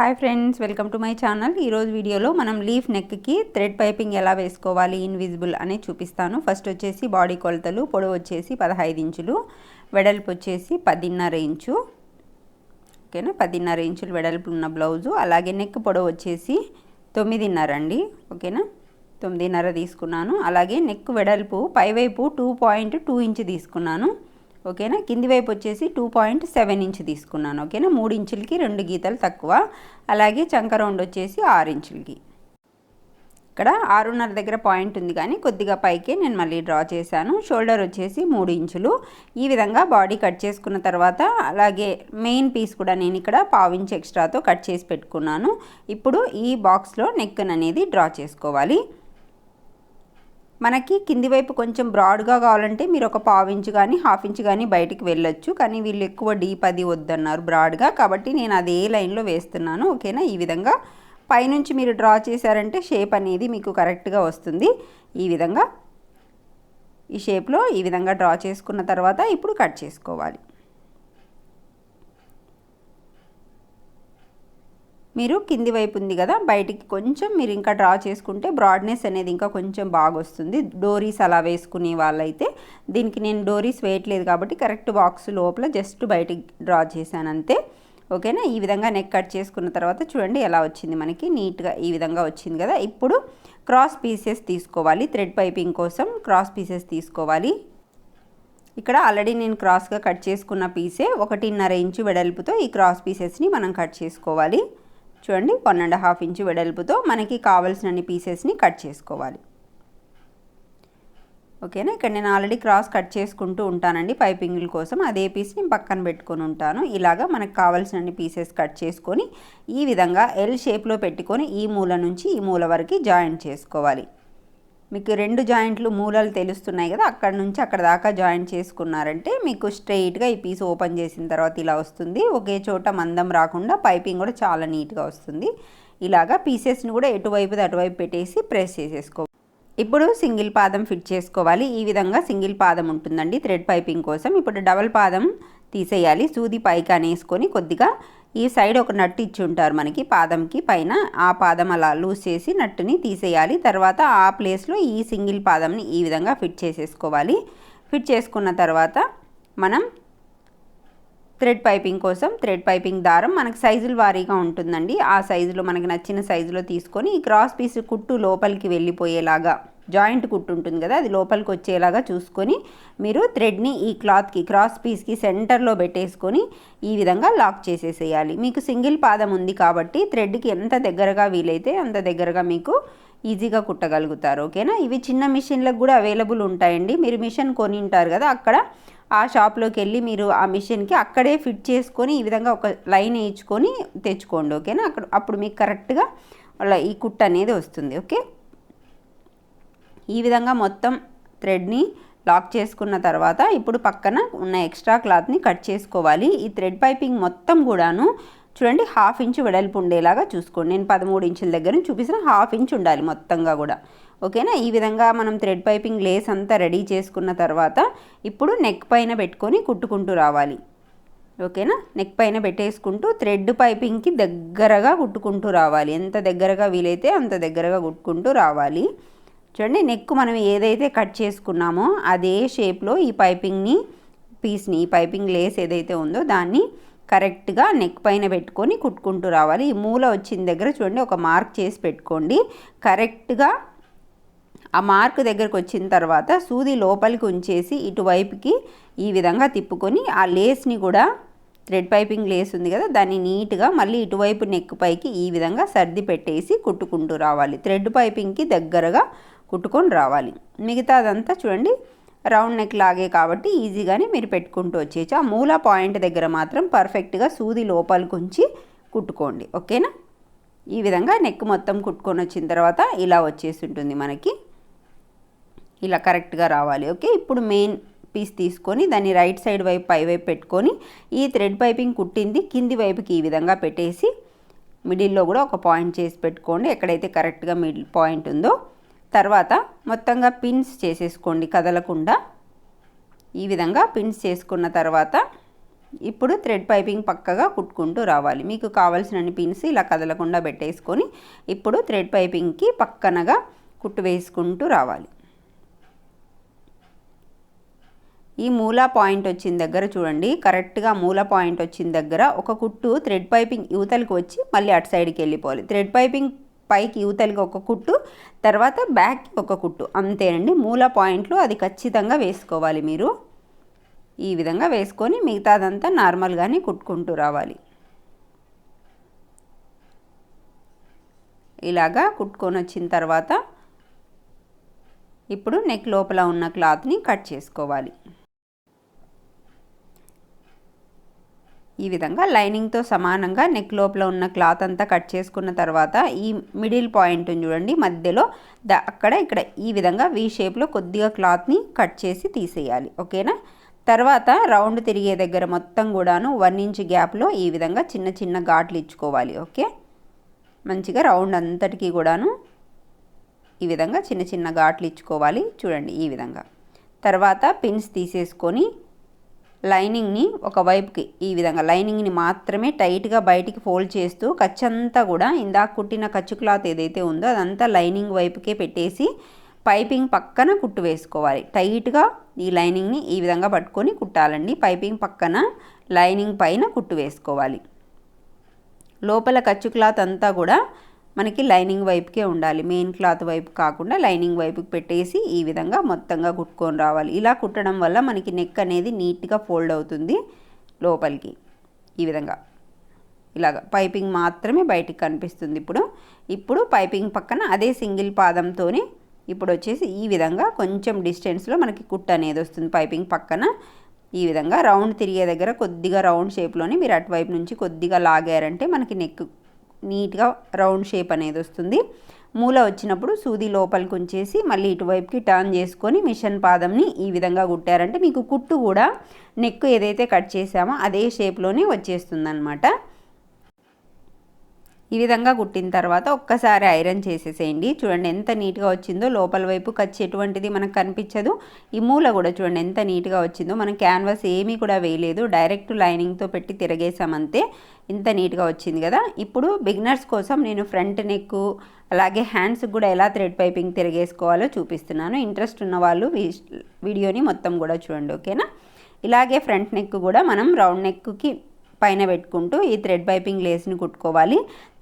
Hi friends welcome to my channel. ఈరోజు వీడియోలో మనం లీఫ్ నెక్కి థ్రెడ్ పైపింగ్ ఎలా వేసుకోవాలి ఇన్విజిబుల్ అనేది చూపిస్తాను. ఫస్ట్ వచ్చేసి బాడీ కొలతలు పొడవు వచ్చేసి పదహైదు ఇంచులు వెడల్పు వచ్చేసి పదిన్నర ఇంచు. ఓకేనా? పదిన్నర ఇంచులు వెడల్పు ఉన్న బ్లౌజు. అలాగే నెక్ పొడవు వచ్చేసి తొమ్మిదిన్నర అండి. ఓకేనా? తొమ్మిదిన్నర తీసుకున్నాను. అలాగే నెక్ వెడల్పు పైవైపు టూ పాయింట్ టూ ఇంచ్ తీసుకున్నాను. ఓకేనా? కింది వైపు వచ్చేసి టూ పాయింట్ సెవెన్ ఇంచ్ తీసుకున్నాను ఓకేనా? మూడు ఇంచులకి రెండు గీతలు తక్కువ. అలాగే చంక రౌండ్ వచ్చేసి ఆరు ఇంచులకి. ఇక్కడ ఆరున్నర దగ్గర పాయింట్ ఉంది కానీ కొద్దిగా పైకే నేను మళ్ళీ డ్రా చేశాను. షోల్డర్ వచ్చేసి మూడు ఇంచులు. ఈ విధంగా బాడీ కట్ చేసుకున్న తర్వాత అలాగే మెయిన్ పీస్ కూడా నేను ఇక్కడ పావించి ఎక్స్ట్రాతో కట్ చేసి పెట్టుకున్నాను. ఇప్పుడు ఈ బాక్స్లో నెక్ అనేది డ్రా చేసుకోవాలి. మనకి కింది వైపు కొంచెం బ్రాడ్గా కావాలంటే మీరు ఒక పావు ఇంచు కానీ హాఫ్ ఇంచ్ కానీ బయటికి వెళ్ళొచ్చు. కానీ వీళ్ళు ఎక్కువ డీప్ అది వద్దన్నారు బ్రాడ్గా. కాబట్టి నేను అదే లైన్లో వేస్తున్నాను. ఓకేనా? ఈ విధంగా పైనుంచి మీరు డ్రా చేశారంటే షేప్ అనేది మీకు కరెక్ట్గా వస్తుంది. ఈ విధంగా ఈ షేప్లో ఈ విధంగా డ్రా చేసుకున్న తర్వాత ఇప్పుడు కట్ చేసుకోవాలి. మీరు కింది వైపు ఉంది కదా బయటికి కొంచెం మీరు ఇంకా డ్రా చేసుకుంటే బ్రాడ్నెస్ అనేది ఇంకా కొంచెం బాగా వస్తుంది డోరీస్ అలా వేసుకునే వాళ్ళైతే దీనికి నేను డోరీస్ వేయట్లేదు కాబట్టి కరెక్ట్ బాక్స్ లోపల జస్ట్ బయటికి డ్రా చేశాను అంతే. ఓకేనా? ఈ విధంగా నెక్ కట్ చేసుకున్న తర్వాత చూడండి ఎలా వచ్చింది మనకి. నీట్గా ఈ విధంగా వచ్చింది కదా. ఇప్పుడు క్రాస్ పీసెస్ తీసుకోవాలి. థ్రెడ్ పైపింగ్ కోసం క్రాస్ పీసెస్ తీసుకోవాలి. ఇక్కడ ఆల్రెడీ నేను క్రాస్గా కట్ చేసుకున్న పీసే ఒకటిన్నర ఇంచు వెడల్పుతో ఈ క్రాస్ పీసెస్ని మనం కట్ చేసుకోవాలి. చూడండి వన్ అండ్ హాఫ్ ఇంచు వెడల్పుతో మనకి కావాల్సినన్ని పీసెస్ని కట్ చేసుకోవాలి. ఓకేనా ఇక్కడ నేను ఆల్రెడీ క్రాస్ కట్ చేసుకుంటూ ఉంటానండి పైపింగ్ల కోసం. అదే పీస్ని పక్కన పెట్టుకొని ఉంటాను. ఇలాగా మనకు కావాల్సినన్ని పీసెస్ కట్ చేసుకొని ఈ విధంగా ఎల్ షేప్లో పెట్టుకొని ఈ మూల నుంచి ఈ మూల వరకు జాయింట్ చేసుకోవాలి. మీకు రెండు జాయింట్లు మూలలు తెలుస్తున్నాయి కదా అక్కడ నుంచి అక్కడ దాకా జాయింట్ చేసుకున్నారంటే మీకు స్ట్రెయిట్గా ఈ పీస్ ఓపెన్ చేసిన తర్వాత ఇలా వస్తుంది. ఒకే చోట మందం రాకుండా పైపింగ్ కూడా చాలా నీట్గా వస్తుంది. ఇలాగా పీసెస్ని కూడా ఎటువైపు అటువైపు పెట్టేసి ప్రెస్ చేసేసుకో. ఇప్పుడు సింగిల్ పాదం ఫిట్ చేసుకోవాలి. ఈ విధంగా సింగిల్ పాదం ఉంటుందండి థ్రెడ్ పైపింగ్ కోసం. ఇప్పుడు డబల్ పాదం తీసేయాలి. సూది పైకి అనేసుకొని కొద్దిగా ఈ సైడ్ ఒక నట్టు ఇచ్చి ఉంటారు మనకి పాదంకి పైన. ఆ పాదం అలా లూజ్ చేసి నట్టుని తీసేయాలి. తర్వాత ఆ ప్లేస్లో ఈ సింగిల్ పాదంని ఈ విధంగా ఫిట్ చేసేసుకోవాలి. ఫిట్ చేసుకున్న తర్వాత మనం థ్రెడ్ పైపింగ్ కోసం థ్రెడ్ పైపింగ్ దారం మనకు సైజుల వారీగా ఉంటుందండి. ఆ సైజులో మనకి నచ్చిన సైజులో తీసుకొని ఈ క్రాస్ పీస్ కుట్టు లోపలికి వెళ్ళిపోయేలాగా జాయింట్ కుట్టు ఉంటుంది కదా అది లోపలికి వచ్చేలాగా చూసుకొని మీరు థ్రెడ్ని ఈ క్లాత్కి క్రాస్ పీస్కి సెంటర్లో పెట్టేసుకొని ఈ విధంగా లాక్ చేసేసేయాలి. మీకు సింగిల్ పాదం ఉంది కాబట్టి థ్రెడ్కి ఎంత దగ్గరగా వీలైతే అంత దగ్గరగా మీకు ఈజీగా కుట్టగలుగుతారు. ఓకేనా? ఇవి చిన్న మిషన్లకు కూడా అవైలబుల్ ఉంటాయండి. మీరు మిషన్ కొని ఉంటారు కదా అక్కడ ఆ షాప్లోకి వెళ్ళి మీరు ఆ మిషన్కి అక్కడే ఫిట్ చేసుకొని ఈ విధంగా ఒక లైన్ వేయించుకొని తెచ్చుకోండి. ఓకేనా? అక్కడ అప్పుడు మీకు కరెక్ట్గా ఈ కుట్ అనేది వస్తుంది. ఓకే? ఈ విధంగా మొత్తం థ్రెడ్ని లాక్ చేసుకున్న తర్వాత ఇప్పుడు పక్కన ఉన్న ఎక్స్ట్రా క్లాత్ని కట్ చేసుకోవాలి. ఈ థ్రెడ్ పైపింగ్ మొత్తం కూడాను చూడండి హాఫ్ ఇంచ్ వెడల్పు ఉండేలాగా చూసుకోండి. నేను పదమూడు ఇంచుల దగ్గర చూపిసిన హాఫ్ ఇంచ్ ఉండాలి మొత్తంగా కూడా. ఓకేనా? ఈ విధంగా మనం థ్రెడ్ పైపింగ్ లేస్ అంతా రెడీ చేసుకున్న తర్వాత ఇప్పుడు నెక్ పైన పెట్టుకొని కుట్టుకుంటూ రావాలి. ఓకేనా? నెక్ పైన పెట్టేసుకుంటూ థ్రెడ్ పైపింగ్కి దగ్గరగా కుట్టుకుంటూ రావాలి. ఎంత దగ్గరగా వీలైతే అంత దగ్గరగా కుట్టుకుంటూ రావాలి. చూడండి నెక్ మనం ఏదైతే కట్ చేసుకున్నామో అదే షేప్లో ఈ పైపింగ్ని పీస్ని ఈ పైపింగ్ లేస్ ఏదైతే ఉందో దాన్ని కరెక్ట్గా నెక్ పైన పెట్టుకొని కుట్టుకుంటూ రావాలి. ఈ మూల వచ్చిన దగ్గర చూడండి ఒక మార్క్ చేసి పెట్టుకోండి. కరెక్ట్గా ఆ మార్క్ దగ్గరకు వచ్చిన తర్వాత సూది లోపలికి ఉంచేసి ఇటువైపుకి ఈ విధంగా తిప్పుకొని ఆ లేస్ని కూడా థ్రెడ్ పైపింగ్ లేస్ ఉంది కదా దాన్ని నీట్గా మళ్ళీ ఇటువైపు నెక్ పైకి ఈ విధంగా సర్ది పెట్టేసి కుట్టుకుంటూ రావాలి. థ్రెడ్ పైపింగ్కి దగ్గరగా కుట్టుకొని రావాలి. మిగతాదంతా చూడండి రౌండ్ నెక్ లాగే కాబట్టి ఈజీగానే మీరు పెట్టుకుంటూ వచ్చేయచ్చు. ఆ మూల పాయింట్ దగ్గర మాత్రం పర్ఫెక్ట్గా సూది లోపలికి ఉంచి కుట్టుకోండి. ఓకేనా? ఈ విధంగా నెక్ మొత్తం కుట్టుకొని వచ్చిన తర్వాత ఇలా వచ్చేసి ఉంటుంది మనకి. ఇలా కరెక్ట్గా రావాలి. ఓకే? ఇప్పుడు మెయిన్ పీస్ తీసుకొని దాన్ని రైట్ సైడ్ వైపు పై వైపు పెట్టుకొని ఈ థ్రెడ్ పైపింగ్ కుట్టింది. కింది వైపుకి ఈ విధంగా పెట్టేసి మిడిల్లో కూడా ఒక పాయింట్ చేసి పెట్టుకోండి. ఎక్కడైతే కరెక్ట్గా మిడిల్ పాయింట్ ఉందో తర్వాత మొత్తంగా పిన్స్ చేసేసుకోండి కదలకుండా. ఈ విధంగా పిన్స్ చేసుకున్న తర్వాత ఇప్పుడు థ్రెడ్ పైపింగ్ పక్కగా కుట్టుకుంటూ రావాలి. మీకు కావాల్సినన్ని పిన్స్ ఇలా కదలకుండా పెట్టేసుకొని ఇప్పుడు థ్రెడ్ పైపింగ్కి పక్కనగా కుట్టు వేసుకుంటూ రావాలి. ఈ మూల పాయింట్ వచ్చిన దగ్గర చూడండి. కరెక్ట్గా మూల పాయింట్ వచ్చిన దగ్గర ఒక కుట్టు థ్రెడ్ పైపింగ్ యువతలకు వచ్చి మళ్ళీ అటు సైడ్కి వెళ్ళిపోవాలి. థ్రెడ్ పైపింగ్ పైకి యువతలకి ఒక కుట్టు తర్వాత బ్యాక్కి ఒక కుట్టు. అంతేనండి. మూల పాయింట్లు అది ఖచ్చితంగా వేసుకోవాలి మీరు. ఈ విధంగా వేసుకొని మిగతాదంతా నార్మల్గానే కుట్టుకుంటూ రావాలి. ఇలాగా కుట్టుకొని వచ్చిన తర్వాత ఇప్పుడు నెక్ లోపల ఉన్న క్లాత్ని కట్ చేసుకోవాలి. ఈ విధంగా లైనింగ్తో సమానంగా నెక్ లోపల ఉన్న క్లాత్ అంతా కట్ చేసుకున్న తర్వాత ఈ మిడిల్ పాయింట్ చూడండి. మధ్యలో ద అక్కడ ఇక్కడ ఈ విధంగా వీ షేప్లో కొద్దిగా క్లాత్ని కట్ చేసి తీసేయాలి. ఓకేనా? తర్వాత రౌండ్ తిరిగే దగ్గర మొత్తం కూడాను వన్ ఇంచ్ గ్యాప్లో ఈ విధంగా చిన్న చిన్న ఘాట్లు ఇచ్చుకోవాలి. ఓకే? మంచిగా రౌండ్ అంతటికీ కూడాను ఈ విధంగా చిన్న చిన్న ఘాట్లు ఇచ్చుకోవాలి. చూడండి ఈ విధంగా. తర్వాత పిన్స్ తీసేసుకొని లైనింగ్ని ఒకవైపుకి ఈ విధంగా లైనింగ్ని మాత్రమే టైట్గా బయటికి ఫోల్డ్ చేస్తూ ఖర్చంతా కూడా ఇందాక కుట్టిన ఖర్చు క్లాత్ ఏదైతే ఉందో అదంతా లైనింగ్ వైపుకే పెట్టేసి పైపింగ్ పక్కన కుట్టు వేసుకోవాలి. టైట్గా ఈ లైనింగ్ని ఈ విధంగా పట్టుకొని కుట్టాలండి. పైపింగ్ పక్కన లైనింగ్ పైన కుట్టు వేసుకోవాలి. లోపల ఖర్చు క్లాత్ అంతా కూడా మనకి లైనింగ్ వైపుకే ఉండాలి. మెయిన్ క్లాత్ వైపు కాకుండా లైనింగ్ వైపుకి పెట్టేసి ఈ విధంగా మొత్తంగా కుట్టుకొని రావాలి. ఇలా కుట్టడం వల్ల మనకి నెక్ అనేది నీట్గా ఫోల్డ్ అవుతుంది లోపలికి. ఈ విధంగా. ఇలాగ. పైపింగ్ మాత్రమే బయటికి కనిపిస్తుంది ఇప్పుడు. ఇప్పుడు పైపింగ్ పక్కన అదే సింగిల్ పాదంతోనే ఇప్పుడు వచ్చేసి ఈ విధంగా కొంచెం డిస్టెన్స్లో మనకి కుట్ అనేది వస్తుంది. పైపింగ్ పక్కన ఈ విధంగా. రౌండ్ తిరిగే దగ్గర కొద్దిగా రౌండ్ షేప్లోనే మీరు అటువైపు నుంచి కొద్దిగా లాగారంటే మనకి నెక్ నీట్గా రౌండ్ షేప్ అనేది వస్తుంది. మూల వచ్చినప్పుడు సూది లోపలికి ఉంచేసి మళ్ళీ ఇటువైపుకి టర్న్ చేసుకొని మిషన్ పాదంని ఈ విధంగా కుట్టారంటే మీకు కుట్టు కూడా నెక్ ఏదైతే కట్ చేసామో అదే షేప్లోనే వచ్చేస్తుంది అనమాట ఈ విధంగా కుట్టిన తర్వాత ఒక్కసారి ఐరన్ చేసేసేయండి. చూడండి ఎంత నీట్గా వచ్చిందో. లోపల వైపు ఖర్చు ఎటువంటిది మనకు కనిపించదు. ఈ మూల కూడా చూడండి ఎంత నీట్గా వచ్చిందో. మనం క్యాన్వాస్ ఏమీ కూడా వేయలేదు. డైరెక్ట్ లైనింగ్తో పెట్టి తిరగేసామంతే ఇంత నీట్గా వచ్చింది కదా. ఇప్పుడు బిగినర్స్ కోసం నేను ఫ్రంట్ నెక్ అలాగే హ్యాండ్స్కి కూడా ఎలా థ్రెడ్ పైపింగ్ తిరగేసుకోవాలో చూపిస్తున్నాను. ఇంట్రెస్ట్ ఉన్న వాళ్ళు వీడియోని మొత్తం కూడా చూడండి ఓకేనా? ఇలాగే ఫ్రంట్ నెక్ కూడా మనం రౌండ్ నెక్కి పైన పెట్టుకుంటూ ఈ థ్రెడ్ పైపింగ్ లేస్ని కుట్టుకోవాలి.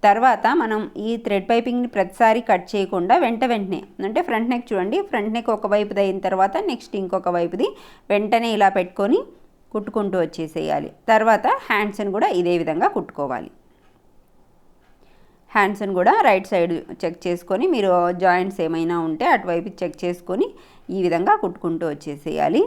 తర్వాత మనం ఈ థ్రెడ్ పైపింగ్ని ప్రతిసారి కట్ చేయకుండా వెంట వెంటనే అంటే ఫ్రంట్ నెక్ చూడండి ఫ్రంట్ నెక్ ఒక వైపుది అయిన తర్వాత నెక్స్ట్ ఇంకొక వైపుది వెంటనే ఇలా పెట్టుకొని కుట్టుకుంటూ వచ్చేసేయాలి. తర్వాత హ్యాండ్స్ని కూడా ఇదే విధంగా కుట్టుకోవాలి. హ్యాండ్స్ని కూడా రైట్ సైడ్ చెక్ చేసుకొని మీరు జాయింట్స్ ఏమైనా ఉంటే అటువైపు చెక్ చేసుకొని ఈ విధంగా కుట్టుకుంటూ వచ్చేసేయాలి.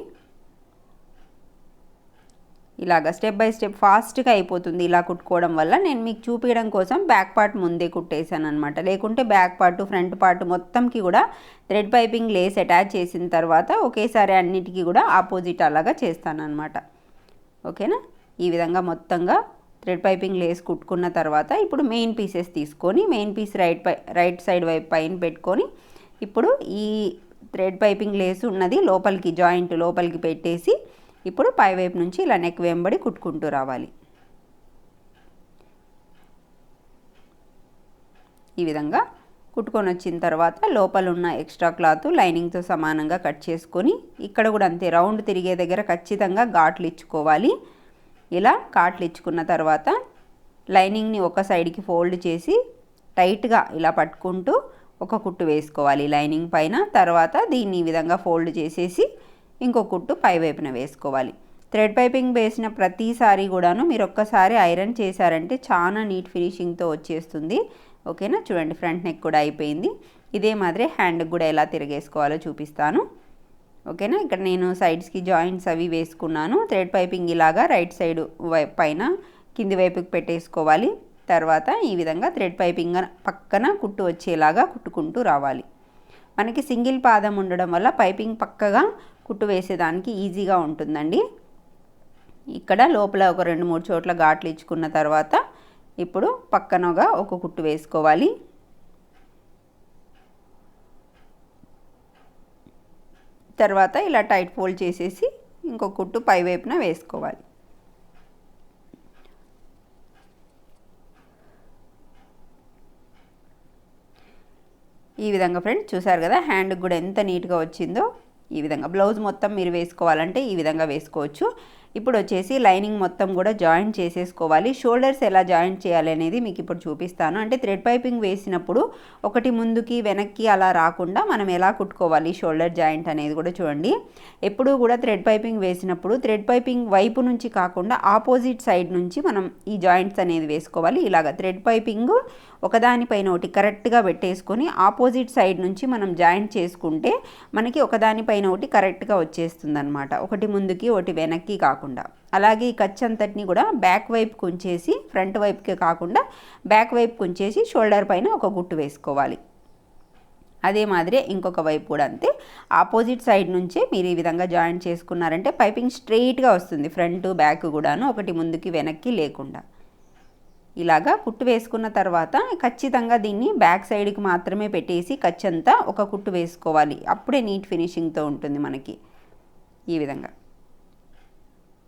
ఇలాగ స్టెప్ బై స్టెప్ ఫాస్ట్గా అయిపోతుంది ఇలా కుట్టుకోవడం వల్ల. నేను మీకు చూపించడం కోసం బ్యాక్ పార్ట్ ముందే కుట్టేశాను అనమాట లేకుంటే బ్యాక్ పార్ట్ ఫ్రంట్ పార్ట్ మొత్తంకి కూడా థ్రెడ్ పైపింగ్ లేస్ అటాచ్ చేసిన తర్వాత ఒకేసారి అన్నిటికీ కూడా ఆపోజిట్ అలాగా చేస్తాను అనమాట ఓకేనా? ఈ విధంగా మొత్తంగా థ్రెడ్ పైపింగ్ లేస్ కుట్టుకున్న తర్వాత ఇప్పుడు మెయిన్ పీసెస్ తీసుకొని మెయిన్ పీస్ రైట్ పై రైట్ సైడ్ వైపు పైన పెట్టుకొని ఇప్పుడు ఈ థ్రెడ్ పైపింగ్ లేస్ ఉన్నది లోపలికి జాయింట్ లోపలికి పెట్టేసి ఇప్పుడు పైవైపు నుంచి ఇలా నెక్ వెంబడి కుట్టుకుంటూ రావాలి. ఈ విధంగా కుట్టుకొని వచ్చిన తర్వాత లోపల ఉన్న ఎక్స్ట్రా క్లాత్ లైనింగ్తో సమానంగా కట్ చేసుకొని ఇక్కడ కూడా అంతే రౌండ్ తిరిగే దగ్గర ఖచ్చితంగా ఘాట్లు ఇచ్చుకోవాలి. ఇలా ఘాట్లు ఇచ్చుకున్న తర్వాత లైనింగ్ని ఒక సైడ్కి ఫోల్డ్ చేసి టైట్గా ఇలా పట్టుకుంటూ ఒక కుట్టు వేసుకోవాలి లైనింగ్ పైన. తర్వాత దీన్ని ఈ విధంగా ఫోల్డ్ చేసేసి ఇంకో కుట్టు పై వైపున వేసుకోవాలి. థ్రెడ్ పైపింగ్ వేసిన ప్రతిసారి కూడాను మీరు ఒక్కసారి ఐరన్ చేశారంటే చాలా నీట్ ఫినిషింగ్తో వచ్చేస్తుంది. ఓకేనా? చూడండి ఫ్రంట్ నెక్ కూడా అయిపోయింది. ఇదే మాదిరి హ్యాండ్కి కూడా ఎలా తిరిగేసుకోవాలో చూపిస్తాను. ఓకేనా? ఇక్కడ నేను సైడ్స్కి జాయింట్స్ అవి వేసుకున్నాను. థ్రెడ్ పైపింగ్ ఇలాగా రైట్ సైడ్ పైన కింది వైపుకి పెట్టేసుకోవాలి. తర్వాత ఈ విధంగా థ్రెడ్ పైపింగ్ పక్కన కుట్టు వచ్చేలాగా కుట్టుకుంటూ రావాలి. మనకి సింగిల్ పాదం ఉండడం వల్ల పైపింగ్ పక్కగా కుట్టు వేసేదానికి ఈజీగా ఉంటుందండి. ఇక్కడ లోపల ఒక రెండు మూడు చోట్ల ఘాట్లు ఇచ్చుకున్న తర్వాత ఇప్పుడు పక్కన ఒక కుట్టు వేసుకోవాలి. తర్వాత ఇలా టైట్ ఫోల్డ్ చేసేసి ఇంకో కుట్టు పై వైపున వేసుకోవాలి. ఈ విధంగా ఫ్రెండ్స్ చూసారు కదా హ్యాండ్కి కూడా ఎంత నీట్గా వచ్చిందో. ఈ విధంగా. బ్లౌజ్ మొత్తం మీరు వేసుకోవాలంటే ఈ విధంగా వేసుకోవచ్చు. ఇప్పుడు వచ్చేసి లైనింగ్ మొత్తం కూడా జాయింట్ చేసేసుకోవాలి. షోల్డర్స్ ఎలా జాయింట్ చేయాలి అనేది మీకు ఇప్పుడు చూపిస్తాను. అంటే థ్రెడ్ పైపింగ్ వేసినప్పుడు ఒకటి ముందుకి వెనక్కి అలా రాకుండా మనం ఎలా కుట్టుకోవాలి షోల్డర్ జాయింట్ అనేది కూడా చూడండి. ఎప్పుడూ కూడా థ్రెడ్ పైపింగ్ వేసినప్పుడు థ్రెడ్ పైపింగ్ వైపు నుంచి కాకుండా ఆపోజిట్ సైడ్ నుంచి మనం ఈ జాయింట్స్ అనేది వేసుకోవాలి. ఇలాగ థ్రెడ్ పైపింగ్ ఒకదానిపైన ఒకటి కరెక్ట్గా పెట్టేసుకొని ఆపోజిట్ సైడ్ నుంచి మనం జాయింట్ చేసుకుంటే మనకి ఒకదానిపైన ఒకటి కరెక్ట్గా వచ్చేస్తుంది అనమాట ఒకటి ముందుకి ఒకటి వెనక్కి కాకుండా. అలాగే ఈ ఖర్చు అంతటిని కూడా బ్యాక్ వైపు కుంచేసి ఫ్రంట్ వైపుకే కాకుండా బ్యాక్ వైపు కుంచేసి షోల్డర్ పైన ఒక గుట్టు వేసుకోవాలి. అదే మాదిరి ఇంకొక వైపు కూడా అంతే. ఆపోజిట్ సైడ్ నుంచే మీరు ఈ విధంగా జాయింట్ చేసుకున్నారంటే పైపింగ్ స్ట్రెయిట్గా వస్తుంది. ఫ్రంట్ బ్యాక్ కూడాను ఒకటి ముందుకి వెనక్కి లేకుండా. ఇలాగా కుట్టు వేసుకున్న తర్వాత ఖచ్చితంగా దీన్ని బ్యాక్ సైడ్కి మాత్రమే పెట్టేసి ఖచ్చంతా ఒక కుట్టు వేసుకోవాలి. అప్పుడే నీట్ ఫినిషింగ్తో ఉంటుంది మనకి ఈ విధంగా.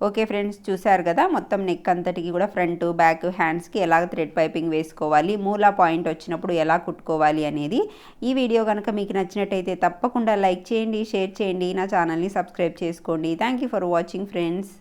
ఓకే ఫ్రెండ్స్ చూశారు కదా? మొత్తం నెక్ అంతటికి కూడా ఫ్రంట్ బ్యాక్ హ్యాండ్స్కి ఎలా థ్రెడ్ పైపింగ్ వేసుకోవాలి మూలా పాయింట్ వచ్చినప్పుడు ఎలా కుట్టుకోవాలి అనేది ఈ వీడియో కనుక మీకు నచ్చినట్టయితే తప్పకుండా లైక్ చేయండి షేర్ చేయండి నా ఛానల్ని సబ్స్క్రైబ్ చేసుకోండి. Thank you for watching friends